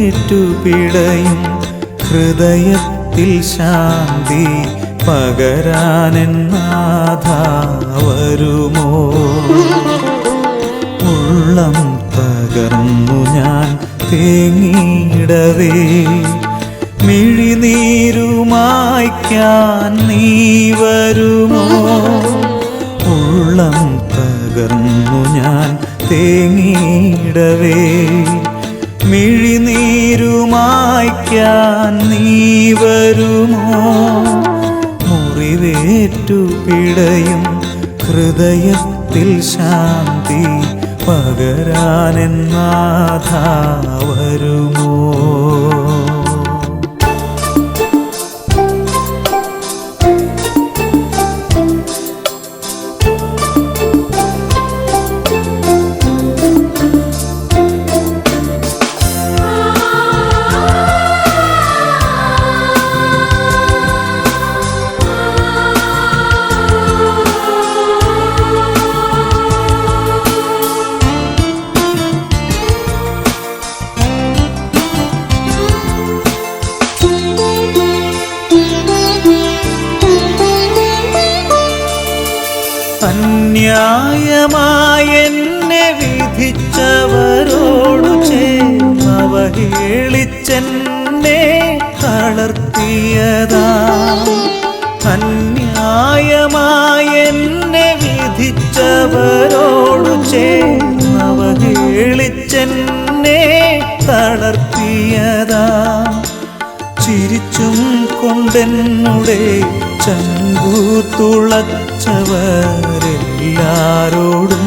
മുറിവേറ്റു പിടയും ഹൃദയത്തിൽ ശാന്തി പകരാനെന്നാഥ വരുമോ? ഉള്ളം തകർന്നു ഞാൻ തേങ്ങിയിടവേ. മിഴിനീരുമായ്ക്കാൻ നീ വരുമോ? ഉള്ളം തകർന്നു ഞാൻ തേങ്ങിയിടവേ. മിഴിനീരുമായ്ക്കാൻ നീ വരുമോ? മുറിവേറ്റു പിടയും ഹൃദയത്തിൽ ശാന്തി പകരാനെന്നാഥ വരുമോ? ചേർന്നവഹേളിച്ചെന്നെ തളർത്തിയതാ. ചിരിച്ചും കൊണ്ടെന്നുടെ ചങ്കു തുളച്ചവരെല്ലാരോടും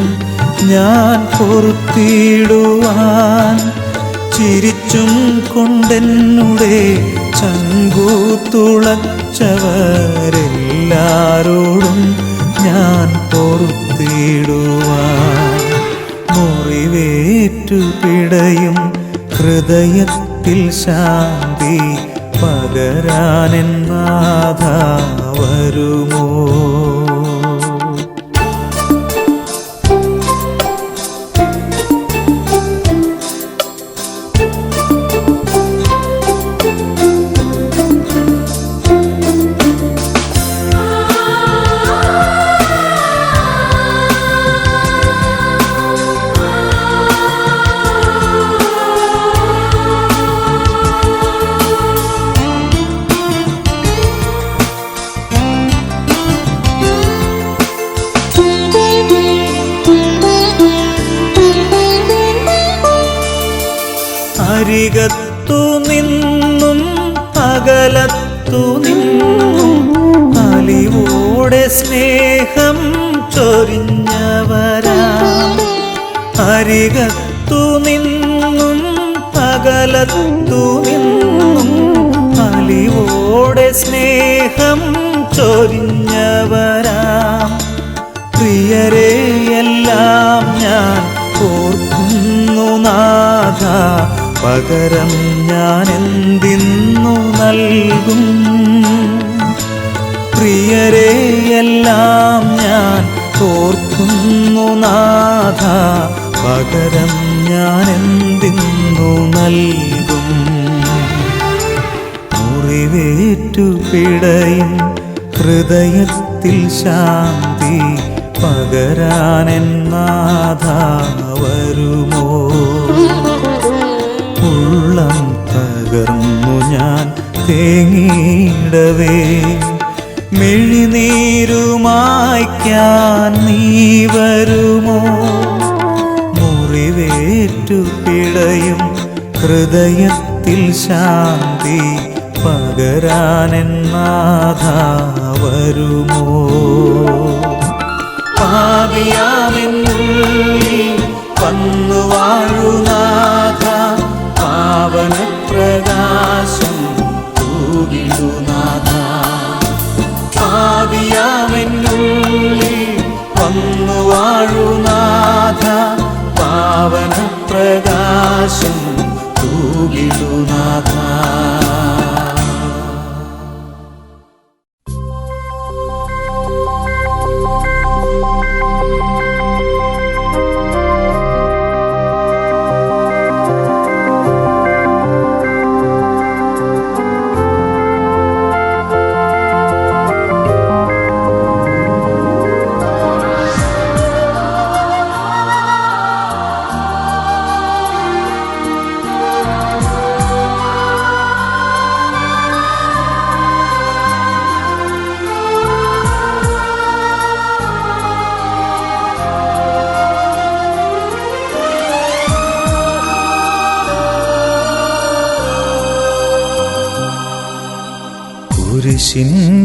ഞാൻ പൊറുത്തിടുവാൻ. ചിരിച്ചും കൊണ്ടെന്നുടെ ചങ്കു തുളച്ചവരെല്ലാരോടും ഞാൻ പൊറുത്തിടുവാൻ. മുറിവേറ്റു പിടയും ഹൃദയത്തിൽ ശാന്തി പകരാനെന്നാഥ വരുമോ? പ്രിയരെ എല്ലാം ഞാൻ ഓർക്കുന്നു നാഥ. പകരം ഞാൻ എന്തിന്നു നൽകും? പ്രിയരെ എല്ലാം ഞാൻ ഓർക്കുന്നു നാഥ. പകരം ഞാൻ എന്തിന്നു നൽകും? മുറിവേറ്റു പിടയും ഹൃദയത്തിൽ ശാന്തി പകരാനെന്നാഥ വരുമോ ഉള്ളം തകർന്നു ഞാൻ തേങ്ങിയിടവേ. മിഴിനീരുമായ്ക്കാൻ നീ വരുമോ? മുറിവേറ്റു പിടയും ഹൃദയത്തിൽ ശാന്തി പകരാനെന്നാഥ വരുമോ പാപിയാമെന്നുള്ളിൽ വന്നു വാഴുനാഥ പാവന പ്രകാശം തൂകിടുനാഥ പാപിയാമെന്നുള്ളിൽ വന്നു വാഴുനാഥ പാവന പ്രകാശം തൂകിടുനാഥ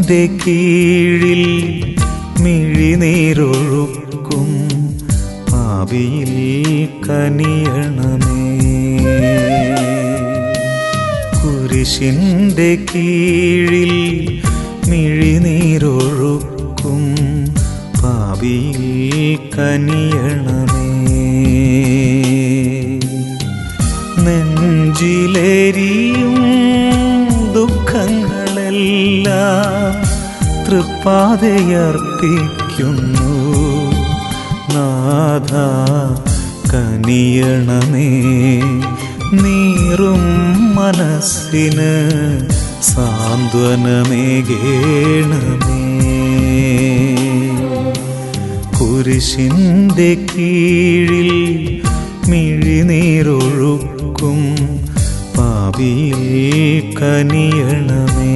കുരിശിന്റെ കീഴിൽ മിഴിനീരൊഴുക്കും ആവിയിൽ കനിയണമേ. കുരിശിന്റെ കീഴിൽ മിഴിനീരൊഴുക്കും പാവിയിൽ കനിയണമേ. നെഞ്ചിലേരിയും ദുഃഖങ്ങളെല്ലാം തൃപ്പാതയർപ്പിക്കുന്നു നാഥ കനിയണമേ നീറും മനസ്സിന് സാന്ത്വനമേകേണമേ കുരിശിന്റെ കീഴിൽ മിഴിനീരൊഴുക്കും പാപിയിൽ കനിയണമേ.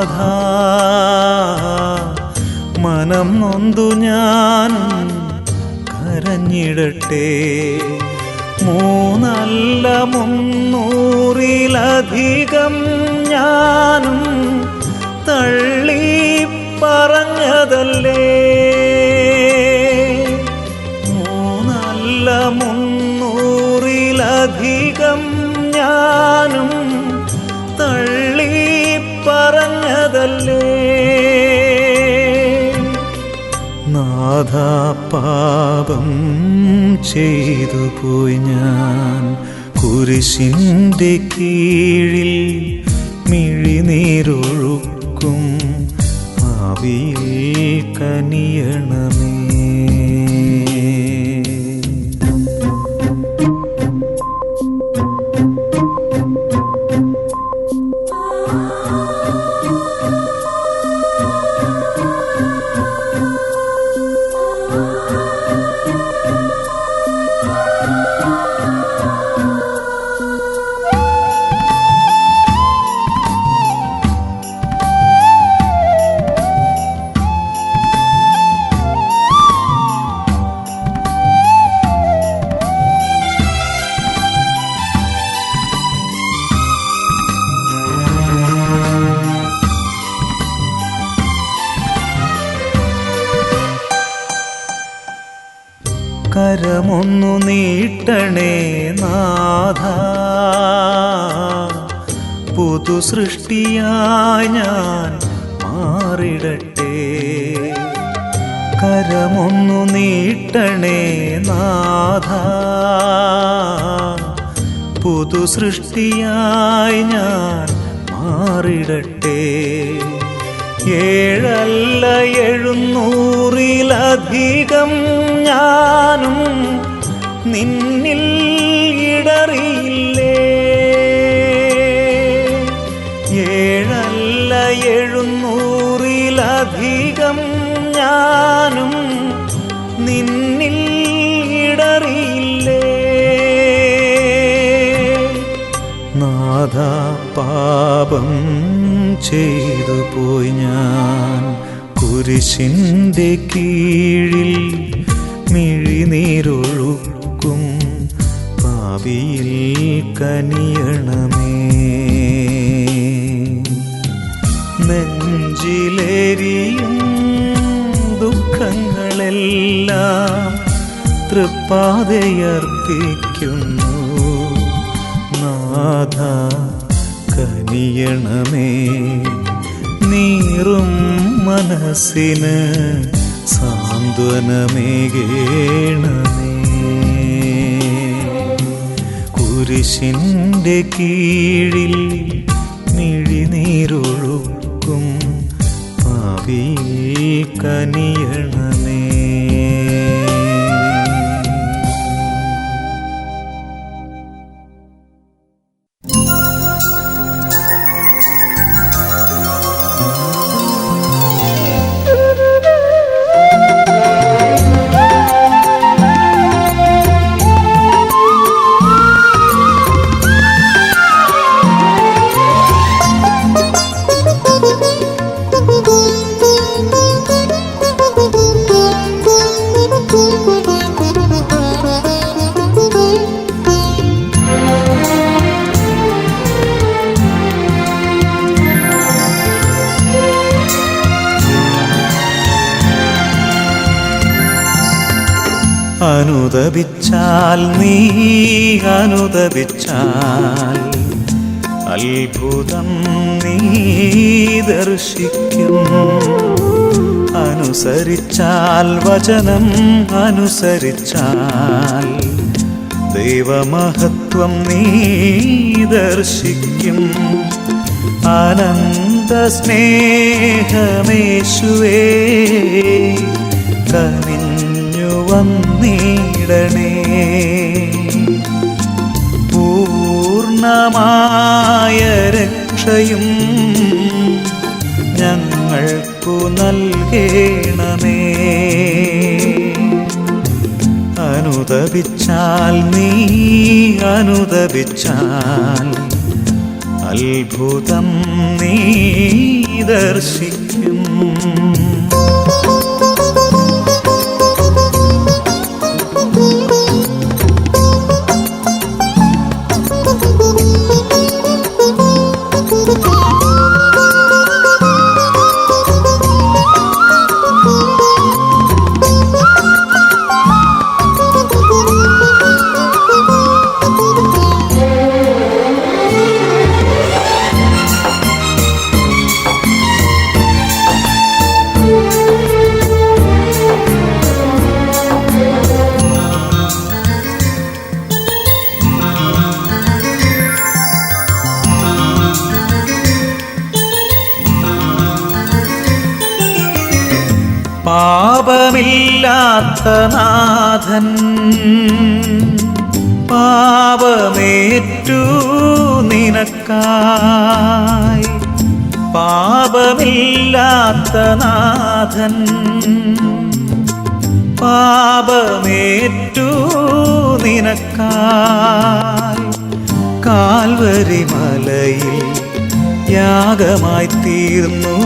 നാഥ മനം നൊന്തു ഞാൻ കരഞ്ഞിടട്ടെ. മൂന്നല്ല മുന്നൂറിലധികം ഞാനും തള്ളി പറഞ്ഞതല്ലേ? നാഥ പാപം ചെയ്തു പോയി ഞാൻ. കുരിശിന്റെ കീഴിൽ മിഴിനീരൊഴുക്കും. ആവിയിൽ കനിയണമേ പുതു സൃഷ്ടിയായി ഞാൻ മാറിടട്ടെ. കരമൊന്നു നീട്ടണേ നാഥ. പുതു സൃഷ്ടിയായി ഞാൻ മാറിടട്ടെ. ഏഴല്ല എഴുന്നൂറിലധികം ഞാനും നിന്നിൽ ഇടറിയില്ലേ. എഴുന്നൂറിലധികം ഞാനും നിന്നിൽ ഇടറിയില്ലേ? നാഥ പാപം ചെയ്തു പോയി ഞാൻ. കുരിശിന്റെ കീഴിൽ മിഴിനീരൊഴുക്കും പാപിയിൽ കനിയണമേ. തൃപ്പാതയർപ്പിക്കുന്നു നാഥ കനി കനിയണമേ നീറും മനസ്സിന് സാന്ത്വനമേകേണമേ. കുരിശിന്റെ കീഴിൽ മിഴിനീരൊഴുക്കും പാവിയിൽ കനിയണമേ അനുദപിച്ചാൽ അത്ഭുതം നീ ദർശിക്കും. അനുസരിച്ചാൽ വചനം അനുസരിച്ചാൽ ദൈവമഹത്വം നീ ദർശിക്കും. അനന്ത സ്നേഹമേശുവേ കനിഞ്ഞു വന്നിടണേ പൂർണമായ രക്ഷയും ഞങ്ങൾക്കു നൽകേണമേ. അനുദപിച്ചാൽ നീ അനുദപിച്ചാൽ അത്ഭുതം നീ ദർശിക്കും. പാപമേറ്റു നിനക്കായി. പാപമില്ലാത്ത നാഥൻ. പാപമേറ്റു നിനക്കായി. കാൽവരി മലയിൽ യാഗമായി തീർന്നു.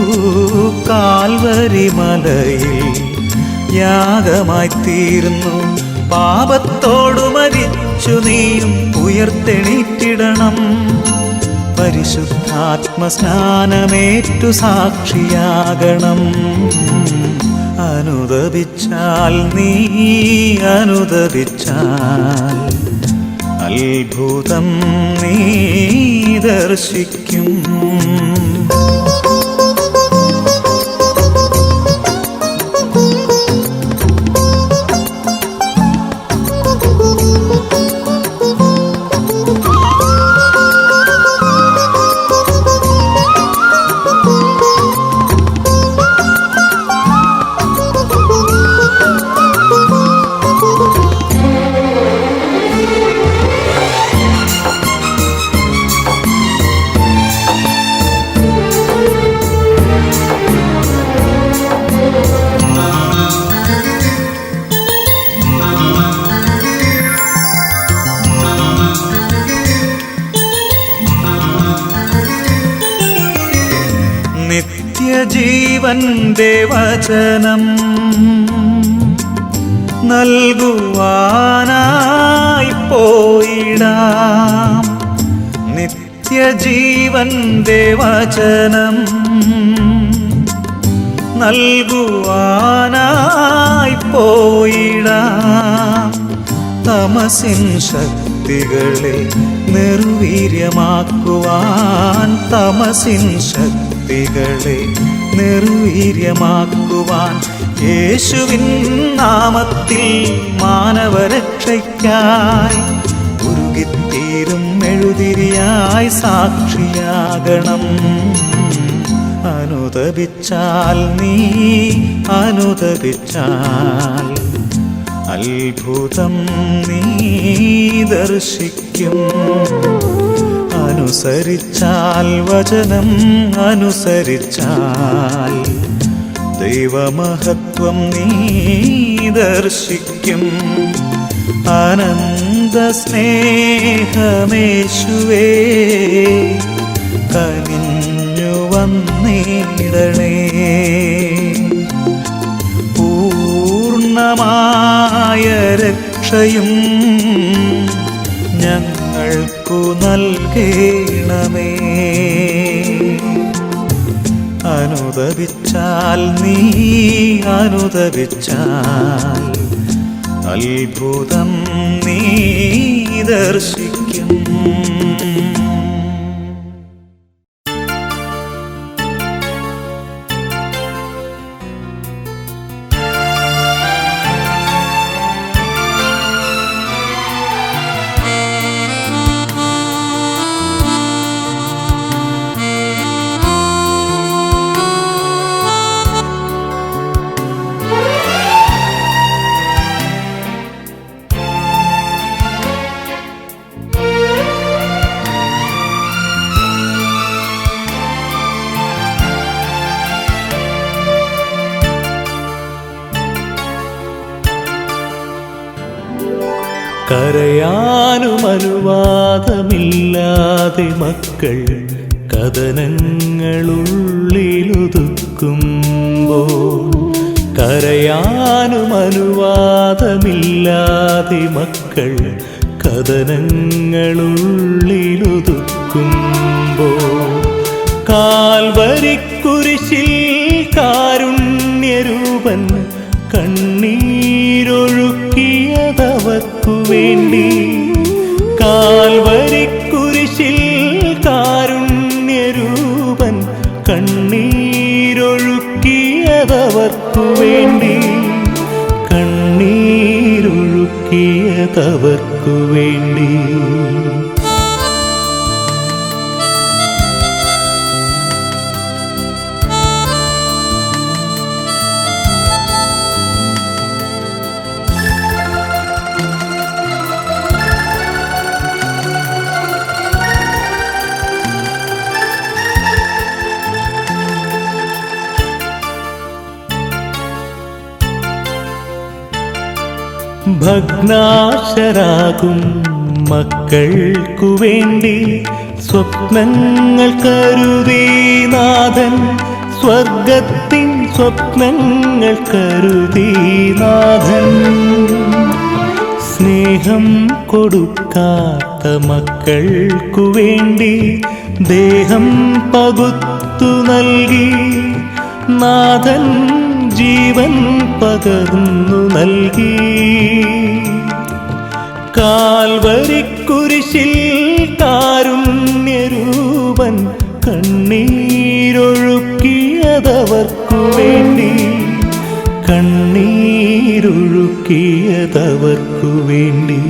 കാൽവരി മലയിൽ യാഗമായി തീർന്നു. പാപത്തോടു മരിച്ചു നീയും ഉയർത്തെണീറ്റിടണം. പരിശുദ്ധാത്മസ്നാനമേറ്റു സാക്ഷിയാകണം. അനുദപിച്ചാൽ നീ അനുദപിച്ചാൽ അത്ഭുതം നീ ദർശിക്കും. നിത്യജീവന്റെ വചനം നൽകുവാനായി പോയിടാം. നിത്യജീവന്റെ വചനം നൽകുവാനായി പോയിടാം. തമസിൻ ശക്തി ശക്തികളെ നിർവീര്യമാക്കുവാൻ തമസിൻ ശക്തികളെ നിർവീര്യമാക്കുവാൻ യേശുവിൻ നാമത്തിൽ മാനവരക്ഷയ്ക്കായി ഉരുകിത്തീരും മെഴുതിരിയായി സാക്ഷിയാകണം. അനുദപിച്ചാൽ നീ അനുദപിച്ചാൽ അത്ഭുതം നീ ദർശിക്കും. അനുസരിച്ചാൽ വചനം അനുസരിച്ചാൽ ദൈവമഹത്വം നീ ദർശിക്കും. അനന്ത സ്നേഹമേശുവേ കനിഞ്ഞു വന്നിടണേ. പൂർണമായ രക്ഷയും ഞങ്ങൾക്കു നൽകേണമേ. അനുദവിച്ചാൽ നീ അനുദവിച്ചാൽ അത്ഭുതം നീ ദർശിക്കും. കരയാനുമനുവാദമില്ലാതെ മക്കൾ കഥനങ്ങളുള്ളിലൊതുക്കുമ്പോൾ കരയാനുമനുവാദമില്ലാതെ മക്കൾ കഥനങ്ങളുള്ളിലൊതുക്കുമ്പോൾ കാൽവരിക്കുരിശിൽ കാരുണ്യരൂപൻ കണ്ണീരൊഴുക്കിയതവർക്കു വേണ്ടി കാൽവരിക്കുരിശിൽ കണ്ണീരൊഴുക്കിയതവർക്കു വേണ്ടി. ഭഗ്നാശരാകും മക്കൾക്കു വേണ്ടി സ്വപ്നങ്ങൾ കരുതി നാഥൻ. സ്വർഗത്തിൻ സ്വപ്നങ്ങൾ കരുതി നാഥൻ. സ്നേഹം കൊടുക്കാത്ത മക്കൾക്കു വേണ്ടി ദേഹം പകുത്തു നൽകി നാഥൻ ജീവൻ പകർന്നു നൽകി. കാൽവരിക്കുരിശിൽ കാരുണ്യരൂപൻ കണ്ണീരൊഴുക്കിയതവർക്കു വേണ്ടി. കണ്ണീരൊഴുക്കിയതവർക്കു വേണ്ടി.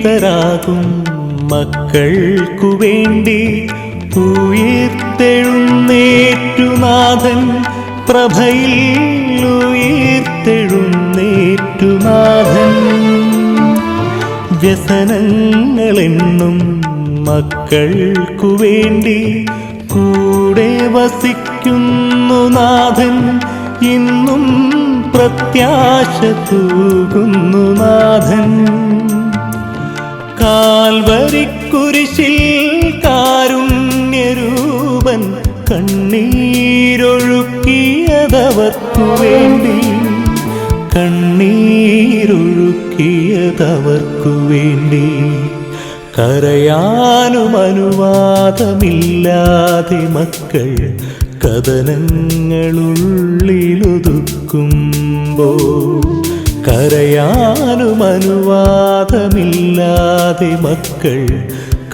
സംഭീതരാകും മക്കൾക്കു വേണ്ടി ഉയർത്തെഴുന്നേറ്റുനാഥൻ പ്രഭയിൽ ഉയർത്തെഴുന്നേറ്റുനാഥൻ വ്യസനങ്ങളെന്നും മക്കൾക്കു വേണ്ടി കൂടെ വസിക്കുന്നു നാഥൻ. ഇന്നും പ്രത്യാശ തൂകുന്നു നാഥൻ. കാൽവരിക്കുരിശിൽ കാരുണ്യരൂപൻ കണ്ണീരൊഴുക്കിയതവർക്കു വേണ്ടി. കണ്ണീരൊഴുക്കിയതവർക്കു വേണ്ടി. കരയാനും അനുവാദമില്ലാതെ മക്കൾ കഥനങ്ങളുള്ളിലൊതുക്കുമ്പോ കരയാനും അനുവാദമില്ലാതെ മക്കൾ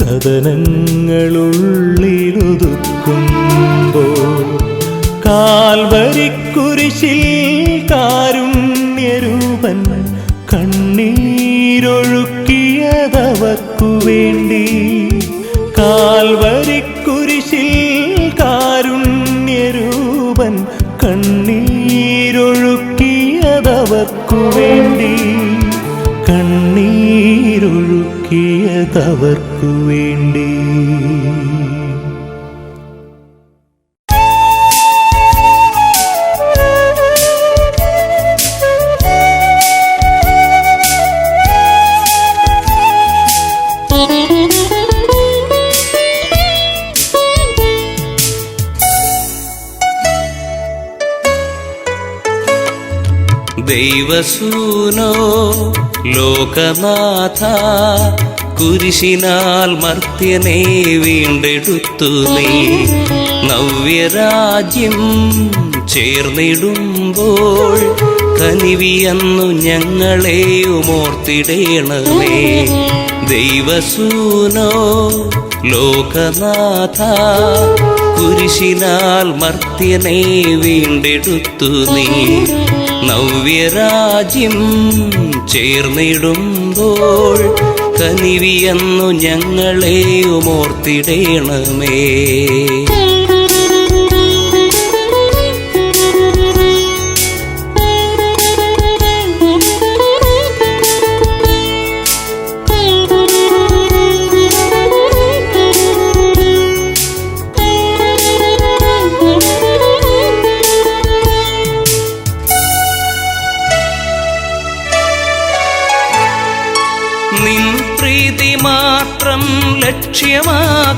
കഥനങ്ങളുള്ളിലൊതുക്കുമ്പോൾ കാൽവരിക്കുരിശിൽ കാരുണ്യരൂപൻ കണ്ണീരൊഴുക്കിയതവർക്കു വേണ്ടി കണ്ണീരൊഴുക്കിയതവർക്കു വേണ്ടി ദൈവസൂനോ ലോകനാഥ കുരിശിനാൽ മർത്യനെ വീണ്ടെടുത്തു നീ. നവ്യരാജ്യം ചേർന്നിടുമ്പോൾ കനിവിയെന്നു ഞങ്ങളെ ഓർത്തിടേണമേ ദൈവസൂനോ ലോകനാഥ കുരിശിനാൽ മർത്യനെ വീണ്ടെടുത്തു നീ. നവ്യരാജ്യം ചേർന്നിടുമ്പോൾ കനിവിയന്നു ഞങ്ങളെയും ഓർത്തിടേണമേ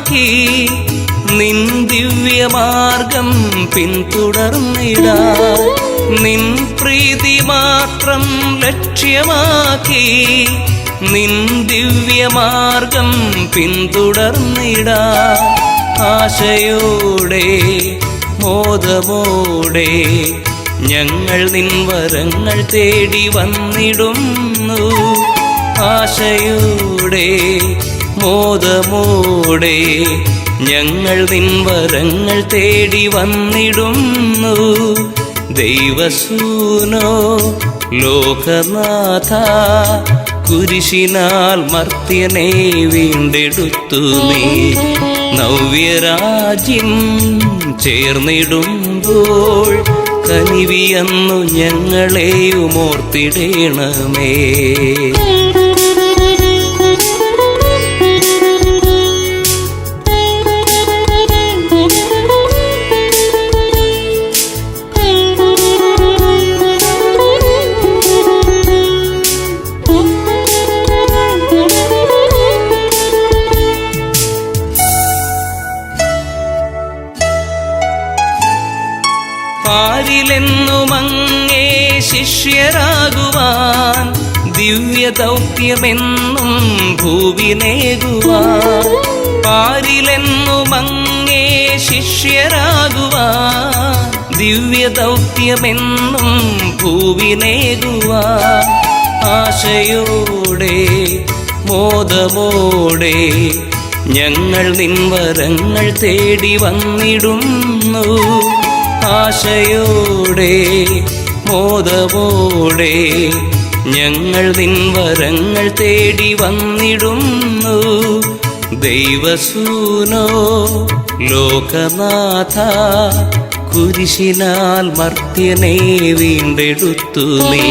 ലക്ഷ്യമാക്കി നിൻ ദിവ്യമാർഗം പിന്തുടർന്നിടാ. നിൻ പ്രീതി മാത്രം ലക്ഷ്യമാക്കി നിൻ ദിവ്യമാർഗം പിന്തുടർന്നിടാ. ആശയോടെ മോദമോടെ ഞങ്ങൾ നിൻ വരങ്ങൾ തേടി വന്നിടുന്നു. ആശയോടെ മോദമോടെ ഞങ്ങൾ നിൻവരങ്ങൾ തേടി വന്നിടുന്നു. ദൈവസൂനോ ലോകനാഥ കുരിശിനാൽ മർത്യനെ വീണ്ടെടുത്തു നീ. നവ്യരാജ്യം ചേർന്നിടുമ്പോൾ കനിവിയെന്നു ഞങ്ങളെയും ഓർത്തിടേണമേ. ദൗത്യമെന്നും പാരിലെന്നും അങ്ങേ ശിഷ്യരാകുവാ ദിവ്യ ദൗത്യമെന്നും ഭൂവിനേകുവാൻ ആശയോടെ മോദമോടെ ഞങ്ങൾ നിൻവരങ്ങൾ തേടി വന്നിടുന്നു. ആശയോടെ മോദമോടെ ഞങ്ങൾ നിൻവരങ്ങൾ തേടി വന്നിടുന്നു. ദൈവസൂനോ ലോകനാഥ കുരിശിനാൽ മർത്യനെ വീണ്ടെടുത്തു നീ.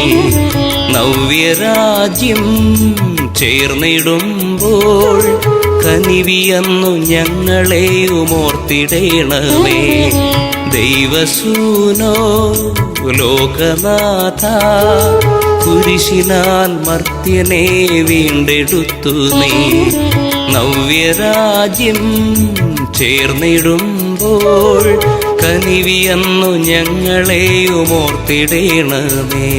നവ്യരാജ്യം ചേർന്നിടുമ്പോൾ കനിവിയന്നു ഞങ്ങളെയും ഓർത്തിടേണമേ ദൈവസൂനോ ലോകനാഥ കുരിശിനാൽ മർത്യനെ വീണ്ടെടുത്തു നീ. നവ്യരാജ്യം ചേർന്നിടുമ്പോൾ കനിവിയന്നു ഞങ്ങളെയും ഓർത്തിടേണമേ